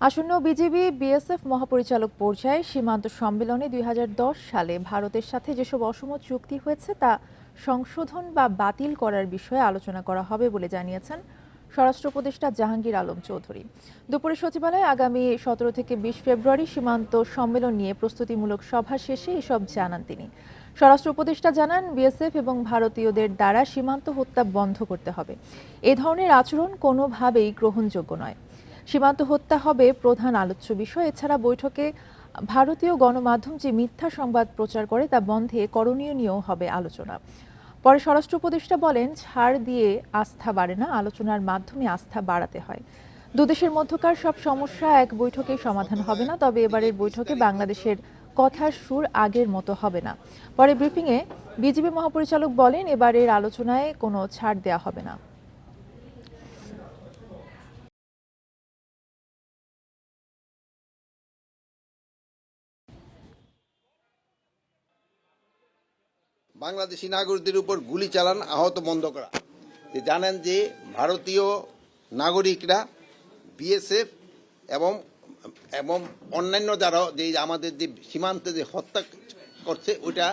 আসন্ন BGB BSF মহাপরিচালক পর্যায়ে সীমান্ত সম্মেলনে দুই হাজার দশ সালে ভারতের সাথে যেসব অসম চুক্তি হয়েছে তা সংশোধন বা বাতিল করার বিষয়ে আলোচনা করা হবে বলে জানিয়েছেন স্বরাষ্ট্র উপদেষ্টা জাহাঙ্গীর আলম চৌধুরী। দুপুরে সচিবালয়ে আগামী সতেরো থেকে বিশ ফেব্রুয়ারি সীমান্ত সম্মেলন নিয়ে প্রস্তুতিমূলক সভা শেষে এসব জানান তিনি। স্বরাষ্ট্র উপদেষ্টা জানান, বিএসএফ এবং ভারতীয়দের দ্বারা সীমান্ত হত্যা বন্ধ করতে হবে। এ ধরনের আচরণ কোনোভাবেই গ্রহণযোগ্য নয়। সীমান্ত হত্যা হবে প্রধান আলোচ্য বিষয়। এছাড়া বৈঠকে ভারতীয় গণমাধ্যম যে মিথ্যা সংবাদ প্রচার করে তা বন্ধে করণীয় নিয়েও হবে আলোচনা। পরে স্বরাষ্ট্র উপদেষ্টা বলেন, ছাড় দিয়ে আস্থা বাড়ে না, আলোচনার মাধ্যমে আস্থা বাড়াতে হয়। দুদেশের মধ্যকার সব সমস্যা এক বৈঠকে সমাধান হবে না, তবে এবারের বৈঠকে বাংলাদেশের কথার সুর আগের মতো হবে না। পরে ব্রিফিংয়ে বিজেপি মহাপরিচালক বলেন, এবারের আলোচনায় কোনো ছাড় দেওয়া হবে না। বাংলাদেশি নাগরিকদের উপর গুলি চালান, আহত বন্ধ করা। জানেন যে ভারতীয় নাগরিকরা, বিএসএফ এবং এবং অন্যান্য যারা যে আমাদের যে সীমান্তে যে হত্যা করছে ওটা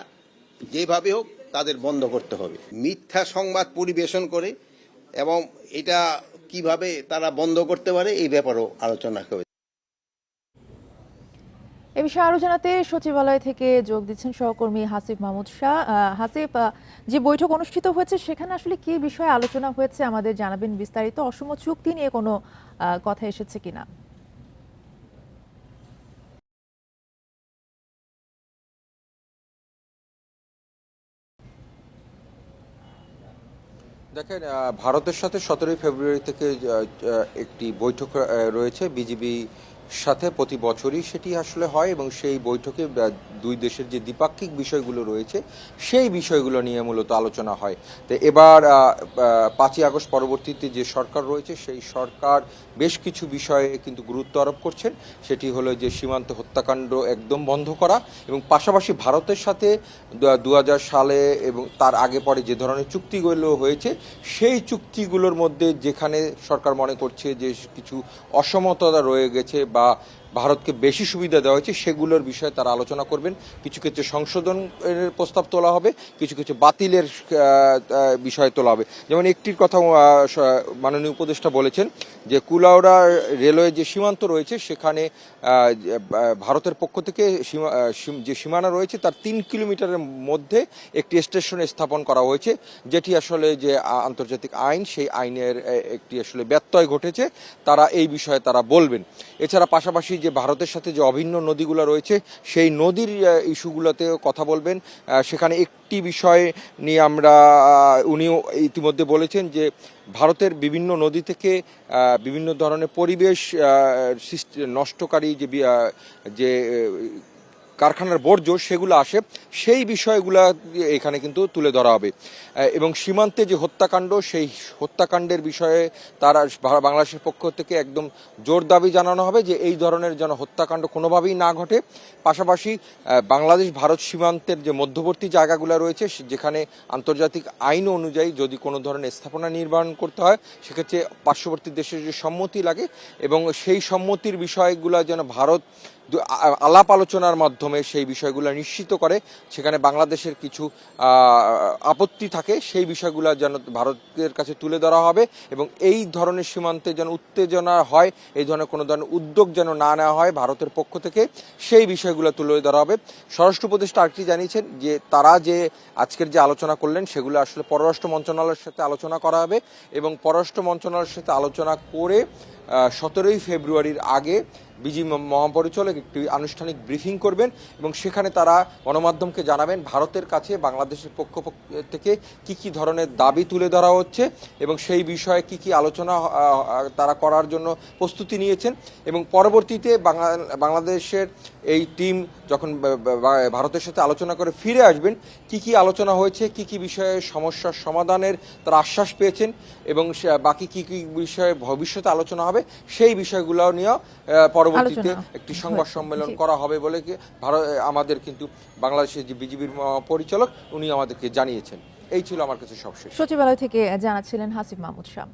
যেভাবে হোক তাদের বন্ধ করতে হবে। মিথ্যা সংবাদ পরিবেশন করে এবং এটা কীভাবে তারা বন্ধ করতে পারে, এই ব্যাপারেও আলোচনা হবে বিষয়ে আরও জানাতে সচিবালয় থেকে যোগ দিচ্ছেন সহকর্মী হাসিফ মাহমুদ শাহ। হাসিফ যে বৈঠক অনুষ্ঠিত হয়েছে, সেখানে আসলে কি বিষয়ে আলোচনা হয়েছে আমাদের জানাবেন বিস্তারিত। অসম চুক্তি নিয়ে কোনো কথা এসেছে কিনা? দেখেন ভারতের সাথে সতেরোই ফেব্রুয়ারি থেকে একটি বৈঠক রয়েছে। বিজিবি সাথে প্রতি বছরই সেটি আসলে হয় এবং সেই বৈঠকে দুই দেশের যে দ্বিপাক্ষিক বিষয়গুলো রয়েছে, সেই বিষয়গুলো নিয়ে মূলত আলোচনা হয়। তো এবার পাঁচই আগস্ট পরবর্তীতে যে সরকার রয়েছে, সেই সরকার বেশ কিছু বিষয়ে কিন্তু গুরুত্ব আরোপ করছেন। সেটি হলো যে সীমান্ত হত্যাকাণ্ড একদম বন্ধ করা এবং পাশাপাশি ভারতের সাথে, দু হাজার সালে এবং তার আগে পরে যে ধরনের চুক্তিগুলো হয়েছে, সেই চুক্তিগুলোর মধ্যে যেখানে সরকার মনে করছে যে কিছু অসমতা রয়ে গেছে বা ভারতকে বেশি সুবিধা দেওয়া হয়েছে, সেগুলোর বিষয়ে তারা আলোচনা করবেন। কিছু ক্ষেত্রে সংশোধনের প্রস্তাব তোলা হবে, কিছু কিছু বাতিলের বিষয় তোলা হবে। যেমন একটির কথা মাননীয় উপদেষ্টা বলেছেন যে কুলাউড়া রেলওয়ে যে সীমান্ত রয়েছে, সেখানে ভারতের পক্ষ থেকে যে সীমানা রয়েছে, তার তিন কিলোমিটারের মধ্যে একটি স্টেশন স্থাপন করা হয়েছে, যেটি আসলে যে আন্তর্জাতিক আইন, সেই আইনের একটি আসলে ব্যত্যয় ঘটেছে। তারা এই বিষয়ে তারা বলবেন। এছাড়া পাশাপাশি যে ভারতের সাথে যে অভিন্ন নদীগুলো রয়েছে, সেই নদীর ইস্যুগুলোতেও কথা বলবেন। সেখানে একটি বিষয় নিয়ে আমরা উনিও ইতিমধ্যে বলেছেন যে, ভারতের বিভিন্ন নদী থেকে বিভিন্ন ধরনের পরিবেশ নষ্টকারী যে যে কারখানার বর্জ্য সেগুলো আসে, সেই বিষয়গুলো এখানে কিন্তু তুলে ধরা হবে। এবং সীমান্তে যে হত্যাকাণ্ড, সেই হত্যাকাণ্ডের বিষয়ে তারা বাংলাদেশের পক্ষ থেকে একদম জোর দাবি জানানো হবে যে এই ধরনের যেন হত্যাকাণ্ড কোনোভাবেই না ঘটে। পাশাপাশি বাংলাদেশ ভারত সীমান্তের যে মধ্যবর্তী জায়গাগুলো রয়েছে যেখানে আন্তর্জাতিক আইন অনুযায়ী যদি কোনো ধরনের স্থাপনা নির্মাণ করতে হয়, সেক্ষেত্রে পার্শ্ববর্তী দেশের যে সম্মতি লাগে এবং সেই সম্মতির বিষয়গুলো যেন ভারত আলাপ আলোচনার মাধ্যমে সেই বিষয়গুলো নিশ্চিত করে, সেখানে বাংলাদেশের কিছু আপত্তি থাকে, সেই বিষয়গুলো যেন ভারতের কাছে তুলে ধরা হবে এবং এই ধরনের সীমান্তে যেন উত্তেজনা হয়, এই ধরনের কোনো ধরনের উদ্যোগ যেন না নেওয়া হয় ভারতের পক্ষ থেকে, সেই বিষয়গুলো তুলে ধরা হবে। স্বরাষ্ট্র উপদেষ্টা আরেকটি জানিয়েছেন যে তারা যে আজকের যে আলোচনা করলেন, সেগুলো আসলে পররাষ্ট্র মন্ত্রণালয়ের সাথে আলোচনা করা হবে এবং পররাষ্ট্র মন্ত্রণালয়ের সাথে আলোচনা করে সতেরোই ফেব্রুয়ারির আগে বিজি মহাপরিচালক একটি আনুষ্ঠানিক ব্রিফিং করবেন এবং সেখানে তারা গণমাধ্যমকে জানাবেন ভারতের কাছে বাংলাদেশের পক্ষ থেকে কি কি ধরনের দাবি তুলে ধরা হচ্ছে এবং সেই বিষয়ে কি কি আলোচনা তারা করার জন্য প্রস্তুতি নিয়েছেন এবং পরবর্তীতে বাংলা- বাংলাদেশের এই টিম যখন ভারতের সাথে আলোচনা করে ফিরে আসবেন কি কি আলোচনা হয়েছে কি কি বিষয়ে সমস্যার সমাধানের তারা আশ্বাস পেয়েছেন এবং বাকি কি কি বিষয়ে ভবিষ্যতে আলোচনা হবে সেই বিষয়গুলো নিয়েও আহ, পরবর্তীতে একটি সংবাদ সম্মেলন করা হবে বলে কি ভারত আমাদের কিন্তু বাংলাদেশের যে বিজিবির পরিচালক উনি আমাদেরকে জানিয়েছেন। এই ছিল আমার কাছে সবশেষ। সচিবালয় থেকে জানাচ্ছিলেন হাসিফ মাহমুদ শাহ।